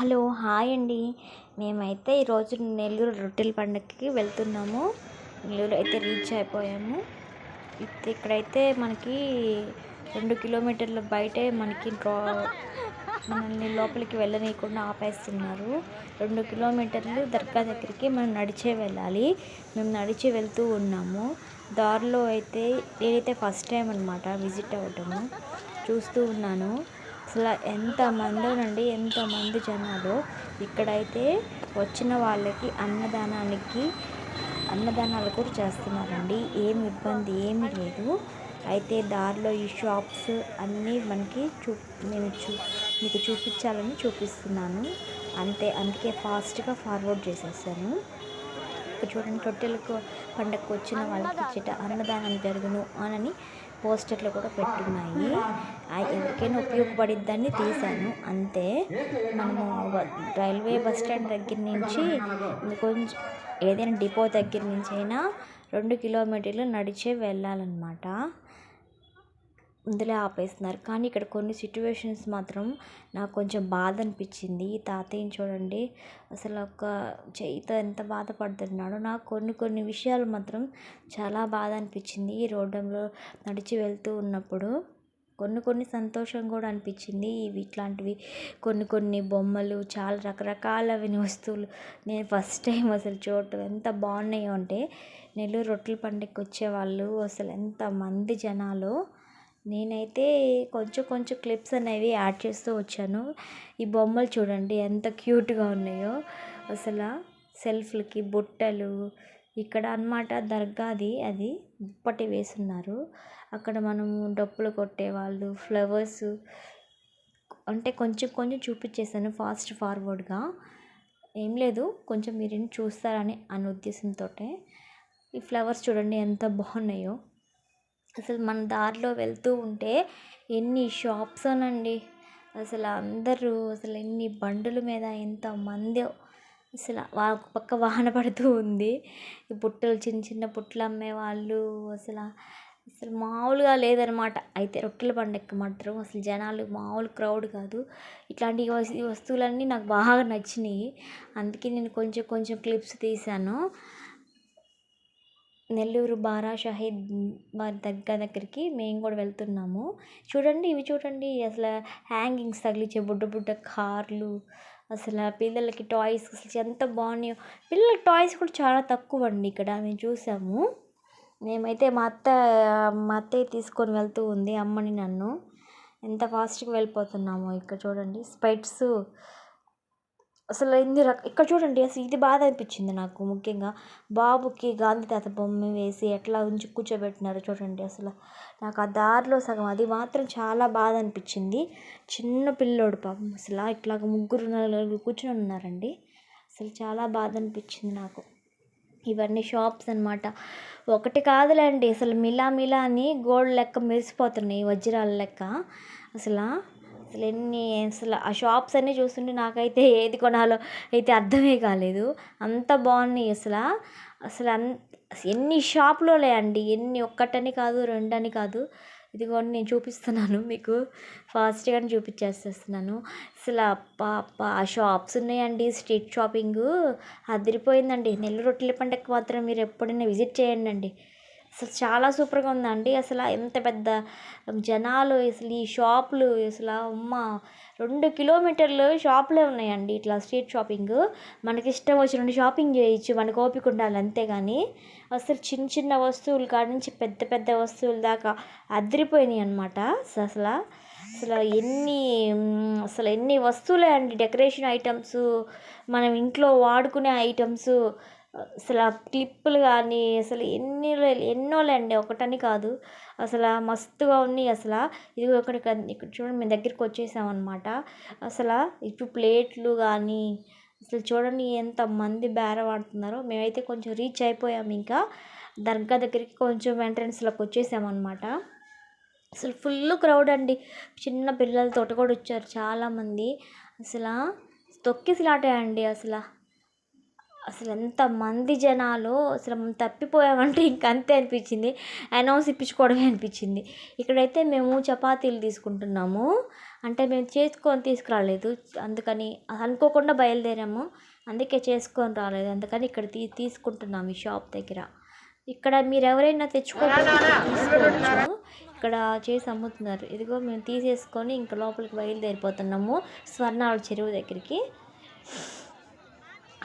Hello hi అండి. మేమైతే ఈరోజు నెల్లూరు రొట్టెల పండగకి వెళ్తున్నాము. నెల్లూరు అయితే రీచ్ అయిపోయాము. ఇక్- ఇక్కడైతే మనకి రెండు కిలోమీటర్ల బయటే మనకి డ్రా మనల్ని లోపలికి వెళ్ళనీయకుండా ఆపేస్తున్నారు. రెండు కిలోమీటర్లు దర్గా దగ్గరికి మనం నడిచే వెళ్ళాలి. మేము నడిచి వెళ్తూ ఉన్నాము. దారిలో అయితే నేనైతే ఫస్ట్ టైం అనమాట విజిట్ అవ్వటము. చూస్తూ ఉన్నాను. అసలు ఎంత మందినండి ఎంతమంది జనాలు. ఇక్కడైతే వచ్చిన వాళ్ళకి అన్నదానానికి అన్నదానాలు కూడా చేస్తున్నారండి. ఏమి ఇబ్బంది ఏమీ లేదు. అయితే దారిలో ఈ షాప్స్ అన్నీ మనకి చూ నేను చూ మీకు చూపించాలని చూపిస్తున్నాను. అంతే అందుకే ఫాస్ట్గా ఫార్వర్డ్ చేసేసాను. చూడండి రొట్టెలకు పండగకు వచ్చిన వాళ్ళకి ఇచ్చట అన్నదానం జరుగును అని పోస్టర్లు కూడా పెట్టున్నాయి. ఎవరికైనా ఉపయోగపడిద్దని తీశాను. అంతే. మనము రైల్వే బస్ స్టాండ్ దగ్గర నుంచి కొంచెం ఏదైనా డిపో దగ్గర నుంచి అయినా రెండు కిలోమీటర్లు నడిచే వెళ్ళాలన్నమాట. ముందులే ఆపేస్తున్నారు. కానీ ఇక్కడ కొన్ని సిట్యువేషన్స్ మాత్రం నాకు కొంచెం బాధ అనిపించింది ఈ తాతయ్యని చూడండి అసలు ఒక చేయితో ఎంత బాధపడుతున్నాడో. నాకు కొన్ని కొన్ని విషయాలు మాత్రం చాలా బాధ అనిపించింది ఈ రోడ్డులో నడిచి వెళ్తూ ఉన్నప్పుడు కొన్ని కొన్ని సంతోషం కూడా అనిపించింది. ఇవి ఇట్లాంటివి కొన్ని కొన్ని బొమ్మలు చాలా రకరకాలవి వస్తువులు. నేను ఫస్ట్ టైం అసలు చూడటం ఎంత బాగున్నాయో అంటే నెల్లూరు రొట్టెల పండుగకి వచ్చేవాళ్ళు అసలు ఎంత మంది జనాలు నేనైతే కొంచెం కొంచెం క్లిప్స్ అనేవి యాడ్ చేస్తూ వచ్చాను. ఈ బొమ్మలు చూడండి ఎంత క్యూట్గా ఉన్నాయో. అసలు సెల్ఫ్లకి బుట్టలు ఇక్కడ అన్నమాట దర్గాది అది దుప్పటి వేసున్నారు. అక్కడ మనము డప్పులు కొట్టేవాళ్ళు ఫ్లవర్స్ అంటే కొంచెం కొంచెం చూపించేసాను ఫాస్ట్ ఫార్వర్డ్గా. ఏం లేదు కొంచెం మీరు చూస్తారని అనే ఉద్దేశంతో ఈ ఫ్లవర్స్ చూడండి ఎంత బాగున్నాయో. అసలు మన దారిలో వెళ్తూ ఉంటే ఎన్ని షాప్స్ అనండి. అసలు అందరూ అసలు ఎన్ని బండుల మీద ఎంతమంది అసలు వాళ్ళ ఒక పక్క వాన పడుతూ ఉంది. ఈ పుట్టలు చిన్న చిన్న పుట్టలు అమ్మే వాళ్ళు అసలు అసలు మామూలుగా లేదనమాట. అయితే రొట్టెల పండగకి మాత్రం అసలు జనాలు మామూలు క్రౌడ్ కాదు. ఇట్లాంటి ఈ వస్తువులన్నీ నాకు బాగా నచ్చినాయి. అందుకే నేను కొంచెం కొంచెం క్లిప్స్ తీశాను. నెల్లూరు బారాషహీద్ వారి దర్గా దగ్గరికి మేము కూడా వెళ్తున్నాము. చూడండి ఇవి చూడండి. అసలు హ్యాంగింగ్స్ తగిలించే బుడ్డ బుడ్డ కార్లు అసలు పిల్లలకి టాయ్స్ అసలు ఎంత బాగున్నాయో. పిల్లలకి టాయ్స్ కూడా చాలా తక్కువ అండి ఇక్కడ మేము చూసాము. మేమైతే మా అత్త మా అత్తయ్య తీసుకొని వెళ్తూ ఉంది అమ్మని నన్ను. ఎంత ఫాస్ట్గా వెళ్ళిపోతున్నాము ఇక్కడ చూడండి. స్పెట్స్ అసలు ఎన్ని రక ఇక్కడ చూడండి అసలు ఇది బాధ అనిపించింది నాకు ముఖ్యంగా. బాబుకి గాంధీ తాత బొమ్మ వేసి ఎట్లా ఉంచి కూర్చోబెట్టినారో చూడండి అసలు. నాకు ఆ దారిలో సగం అది మాత్రం చాలా బాధ అనిపించింది. చిన్న పిల్లోడు పాపం అసలు. ఇట్లాగ ముగ్గురు నలుగురు కూర్చొని ఉన్నారండి. అసలు చాలా బాధ అనిపించింది నాకు. ఇవన్నీ షాప్స్ అనమాట ఒకటి కాదులేండి అసలు మిలా మిలా అని గోల్డ్ లెక్క మెరిసిపోతున్నాయి వజ్రాల లెక్క. అసలు అసలు ఎన్ని అసలు ఆ షాప్స్ అన్నీ చూస్తుంటే నాకైతే ఏది కొనాలో అయితే అర్థమే కాలేదు. అంత బాగున్నాయి అసలు. అసలు అన్ ఎన్ని షాపులో అండి. ఎన్ని ఒక్కటని కాదు రెండని కాదు. ఇదిగోండి నేను చూపిస్తున్నాను మీకు. ఫాస్ట్గానే చూపించేస్తున్నాను అసలు అప్ప అప్ప ఆ షాప్స్ ఉన్నాయండి స్ట్రీట్ షాపింగ్. అదిరిపోయిందండి. నెల్లూరు రొట్టెల పండగకి మాత్రం మీరు ఎప్పుడైనా విజిట్ చేయండి అండి అసలు చాలా సూపర్గా ఉందండి. అసలు ఎంత పెద్ద జనాలు అసలు ఈ షాపులు అసలు అమ్మ రెండు కిలోమీటర్లు షాపులే ఉన్నాయండి ఇట్లా స్ట్రీట్ షాపింగ్. మనకి ఇష్టం వచ్చినట్టు షాపింగ్ చేయొచ్చు మనకు ఓపిక ఉండాలి అంతేగాని అసలు చిన్న చిన్న వస్తువులు కాడ నుంచి పెద్ద పెద్ద వస్తువుల దాకా అదిరిపోయినాయి అనమాట అసలు అసలు ఎన్ని అసలు ఎన్ని వస్తువులే అండి. డెకరేషన్ ఐటమ్స్ మనం ఇంట్లో వాడుకునే ఐటమ్స్ అసలు ఆ క్లిప్పులు కానీ అసలు ఎన్ని ఎన్నోలేండి ఒకటని కాదు. అసలు మస్తుగా ఉన్నాయి. అసలు ఇది ఒకటి ఇక్కడ చూడండి మేము దగ్గరికి వచ్చేసామన్నమాట అసలు ఇప్పుడు ప్లేట్లు కానీ అసలు చూడండి ఎంత మంది బేరవాడుతున్నారో మేమైతే కొంచెం రీచ్ అయిపోయాము ఇంకా. దర్గా దగ్గరికి కొంచెం ఎంట్రన్స్లోకి వచ్చేసామన్నమాట అసలు ఫుల్ క్రౌడ్ అండి. చిన్న పిల్లలతో కూడా వచ్చారు చాలామంది. అసలు తొక్కిసలాటే అండి అసలు అసలు ఎంతమంది జనాలు అసలు తప్పిపోయామంటే ఇంక అంతే అనిపించింది. అనౌన్స్ ఇప్పించుకోవడమే అనిపించింది. ఇక్కడైతే మేము చపాతీలు తీసుకుంటున్నాము. అంటే మేము చేసుకొని తీసుకురాలేదు. అందుకని అనుకోకుండా బయలుదేరాము. అందుకే చేసుకొని రాలేదు. అందుకని ఇక్కడ తీ తీసుకుంటున్నాం ఈ షాప్ దగ్గర. ఇక్కడ మీరు ఎవరైనా తెచ్చుకోకపోతే తీసుకోవచ్చు ఇక్కడ చేసి అమ్ముతున్నారు. ఇదిగో మేము తీసేసుకొని ఇంకా లోపలికి బయలుదేరిపోతున్నాము. స్వర్ణాల చెరువు దగ్గరికి.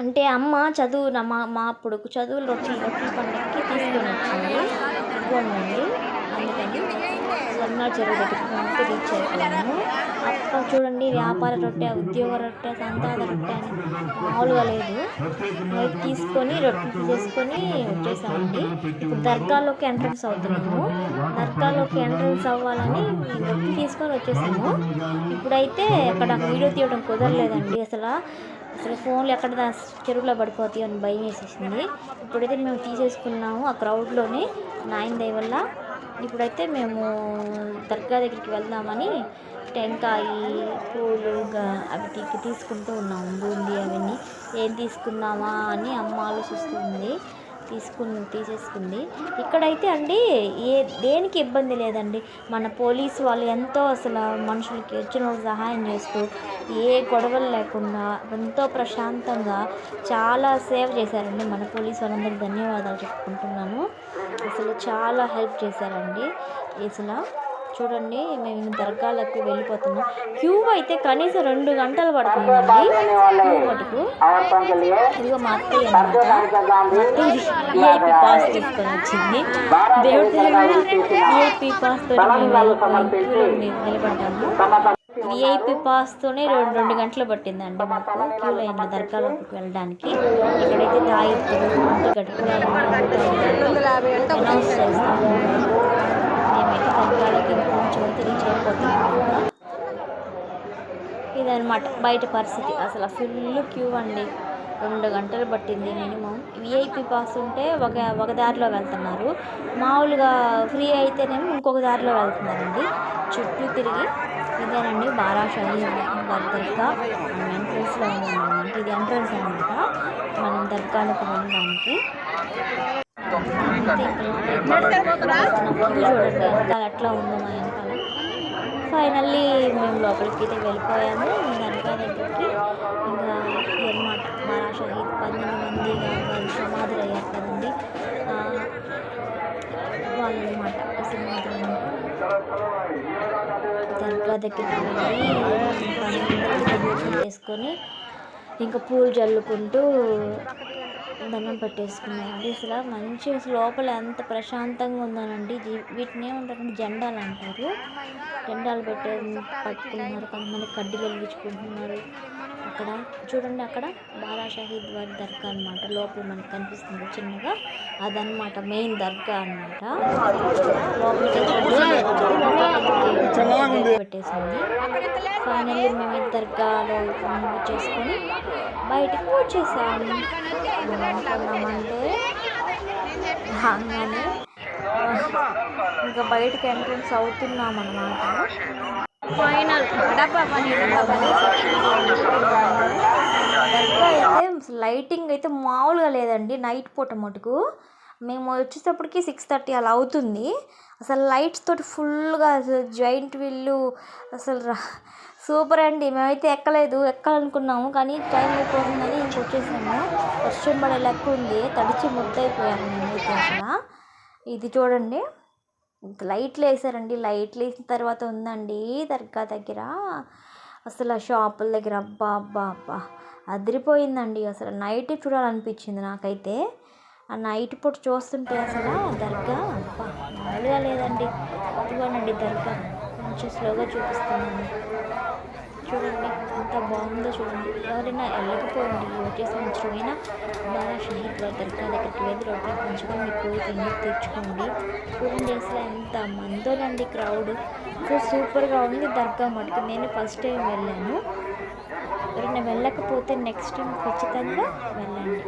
అంటే అమ్మ చదువు మా మా అప్పుడు చదువులు రొట్టెలు రొట్టెల పండుగకి తీసుకొని వచ్చింది ఇదిగోండి. అందుకని స్వర్ణాల చెరువు దగ్గరికి రీచ్ అయిపోయాము అప్పుడు చూడండి వ్యాపార రొట్టె ఉద్యోగ రొట్టె సంతాద రొట్టె అని మామూలుగా లేదు. తీసుకొని రొట్టె తీసేసుకొని వచ్చేసామండి. ఇప్పుడు దర్గాలోకి ఎంట్రన్స్ అవుతున్నాము. దర్గాలోకి ఎంట్రన్స్ అవ్వాలని రొట్టె తీసుకొని వచ్చేసాము ఇప్పుడైతే అక్కడ వీడియో తీయడం కుదరలేదండి అసలు. అసలు ఫోన్లు ఎక్కడ చెరువులో పడిపోతాయి అని భయం వేసేసింది. ఇప్పుడైతే మేము తీసేసుకున్నాము ఆ క్రౌడ్లోనే నాయన దయ వల్ల. ఇప్పుడైతే మేము దర్గా దగ్గరికి వెళ్దామని టెంకాయ పూలు అవి తీసుకుంటూ ఉన్నాము. బూందీ అవన్నీ. ఏం తీసుకుందామా అని అమ్మ ఆలోచిస్తుంది. తీసుకుని తీసేసుకుంది. ఇక్కడైతే అండి ఏ దేనికి ఇబ్బంది లేదండి. మన పోలీసు వాళ్ళు ఎంతో అసలు మనుషులకి వచ్చిన సహాయం చేస్తూ ఏ గొడవలు లేకుండా ఎంతో ప్రశాంతంగా చాలా సేవ చేశారండి. మన పోలీసు వాళ్ళందరికీ ధన్యవాదాలు చెప్పుకుంటున్నాను. అసలు చాలా హెల్ప్ చేశారండి. అసలు చూడండి మేము దర్గాలకు వెళ్ళిపోతున్నాం. క్యూ అయితే కనీసం రెండు గంటలు పడుతుందండి. క్యూ మటుకు. ఇదిగో మా అత్తయ్య విఐపి పాస్ తీసుకొని వచ్చింది. దేవుడి విఐపి పాస్ తోటి నిలబడ్డాము. విఐపి పాస్తోనే రెండు రెండు గంటలు పట్టిందండి మాకు క్యూ లైన్లో దర్గాలోకి వెళ్ళడానికి. ఇక్కడైతే తాయి ఇంటి అనౌన్స్ చేస్తాము. మేమైతే దర్గాలోకి ఇంకొంచెం ఇదనమాట బయట పరిస్థితి. అసలు ఫుల్ క్యూ అండి. రెండు గంటలు పట్టింది మినిమం. విఐపి పాస్ ఉంటే ఒక ఒక దారిలో వెళ్తున్నారు. మామూలుగా ఫ్రీ అయితేనేమో ఇంకొక దారిలో వెళ్తున్నారండి. చుట్టూ తిరిగి ఇదేనండి బారాషాహి వారి దర్గా. ఎంట్రన్స్లో ఉన్నామన్నమాట ఇది ఎంట్రన్స్ అనమాట మనం దర్గాలకు వెళ్ళడానికి. చూడండి ఉంది మా వెనకాల. ఫైనల్లీ మేము లోపలికి అయితే వెళ్ళిపోయాము. దర్గా దగ్గరికి ఇంకా అనమాట బారా షహీద్ పన్నెండు మంది వాళ్ళు సమాధులు అయ్యారు కదండి. వాళ్ళు అనమాట సమాధులు దర్గా దగ్గరికి వెళ్ళి ఇంకా అందరికీ చేసుకొని ఇంకా పూలు చల్లుకుంటూ దండం పెట్టేసుకున్నాయండి అసలు మంచి అసలు లోపల ఎంత ప్రశాంతంగా ఉందనండి. వీటిని ఏమంటారంటే జెండాలు అంటారు. జెండాలు పెట్టే పట్టుకున్నారు. కొంతమంది కడ్డీలు వెలిగించుకుంటున్నారు. అక్కడ చూడండి అక్కడ బాలా షహీద్ వారి దర్గా అనమాట లోపల మనకు కనిపిస్తుంది చిన్నగా. అదనమాట మెయిన్ దర్గా అనమాట లోపలికి పెట్టేసింది ఫైనల్లీ మేము దర్గాలో చేసుకొని బయటకు వచ్చేసాము. అనుకున్నామంటే రాగానే ఇంకా బయటకు ఎంట్రన్స్ అవుతున్నాం అన్నమాట ఫైనల్. దర్గా అయితే లైటింగ్ అయితే మామూలుగా లేదండి నైట్ పూట మటుకు. మేము వచ్చేటప్పటికి సిక్స్ థర్టీ అలా అవుతుంది. అసలు లైట్స్ తోటి ఫుల్గా అసలు జాయింట్ వీళ్ళు అసలు రా సూపర్ అండి. మేమైతే ఎక్కలేదు ఎక్కాలనుకున్నాము కానీ టైం అయిపోతుందని ఇంక వచ్చేసాము. వర్షం పడే లెక్క ఉంది తడిచి ముద్దయిపోయాము మేమైతే అసలు. ఇది చూడండి. ఇంత లైట్లు వేసారండి. లైట్లు వేసిన తర్వాత ఉందండి దర్గా దగ్గర. అసలు ఆ షాపుల దగ్గర అబ్బా అబ్బా అబ్బా. అదిరిపోయిందండి. అసలు నైట్ చూడాలనిపించింది నాకైతే. ఆ నైట్ పూట చూస్తుంటే అసలు దర్గా అబ్బా మామూలుగా లేదండి. ఇదిగోనండి దర్గా. కొంచెం స్లోగా చూపిస్తున్నాను. చూడండి ఎంత బాగుందో చూడండి. ఎవరైనా వెళ్ళకపోండి వచ్చే సంవత్సరం అయినా బాగా షహీద్ వారి దర్గా దగ్గరికి వెళ్ళి రొట్టెలు పంచుకొని మీ కోరిక నీరు తెచ్చుకోండి చూడండి అసలు ఎంత మందోనండి క్రౌడ్. సో సూపర్గా ఉంది దర్గా మటుకు. నేను ఫస్ట్ టైం వెళ్ళాను. ఎవరైనా వెళ్ళకపోతే నెక్స్ట్ టైం ఖచ్చితంగా వెళ్ళండి.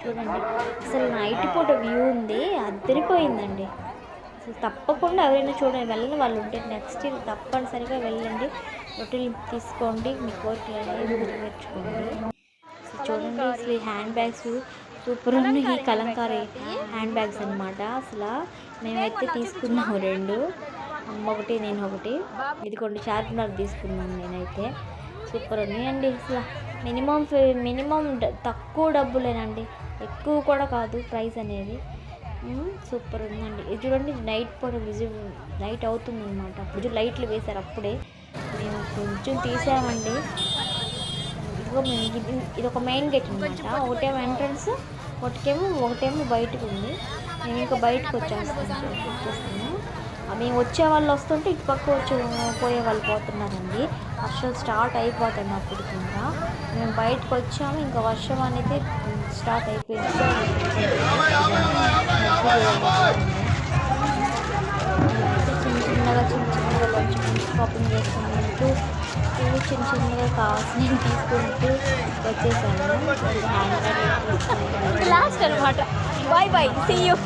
చూడండి అసలు నైట్ పూట వ్యూ ఉంది. అద్దరిపోయిందండి. అసలు తప్పకుండా ఎవరైనా చూడండి వెళ్ళని వాళ్ళు ఉంటే నెక్స్ట్ ఇయర్ తప్పనిసరిగా వెళ్ళండి. రొట్టెలు తీసుకోండి. మీ కోరికలు అనేది నెరవేర్చుకోండి. చూడండి అసలు ఈ హ్యాండ్ బ్యాగ్స్ సూపర్ ఉన్నాయి ఈ కలంకారీ హ్యాండ్ బ్యాగ్స్ అనమాట అసలు మేమైతే తీసుకున్నాము రెండు. అమ్మ ఒకటి నేను ఒకటి. ఇది కొన్ని తీసుకున్నాను నేనైతే. సూపర్ ఉన్నాయండి అసలు మినిమం మినిమం తక్కువ డబ్బులేనండి. ఎక్కువ కూడా కాదు ప్రైస్ అనేది. సూపర్ ఉందండి. ఇది చూడండి నైట్ పూట విజిల్ నైట్ అవుతుంది అనమాట అప్పుడు లైట్లు వేశారు అప్పుడే. మేము కొంచెం తీసామండి. ఇదిగో మేము ఇది ఒక మెయిన్ గేట్ అనమాట ఒకటేమో ఎంట్రన్స్ ఒకటేమో ఒకటేమో బయటకు ఉంది. మేము ఇంకా బయటకు వచ్చేస్తాము. మేము వచ్చే వాళ్ళు వస్తుంటే ఇటు పక్క వచ్చి పోయే వాళ్ళు పోతున్నారండి. వర్షం స్టార్ట్ అయిపోతుంది అప్పుడు ఇంకా. మేము బయటకు వచ్చాము. ఇంకా వర్షం అనేది స్టార్ట్ అయిపోయింది చిన్న చిన్నగా చిన్న చిన్నగా కొంచెం షాపింగ్ చేసుకుంటూ ఇవి చిన్న చిన్నగా కావాల్సినవి తీసుకుంటూ వచ్చేసాను హ్యాండ్ బ్యాగ్ లాస్ట్ అనమాట బాయ్ బాయ్ సీ యూ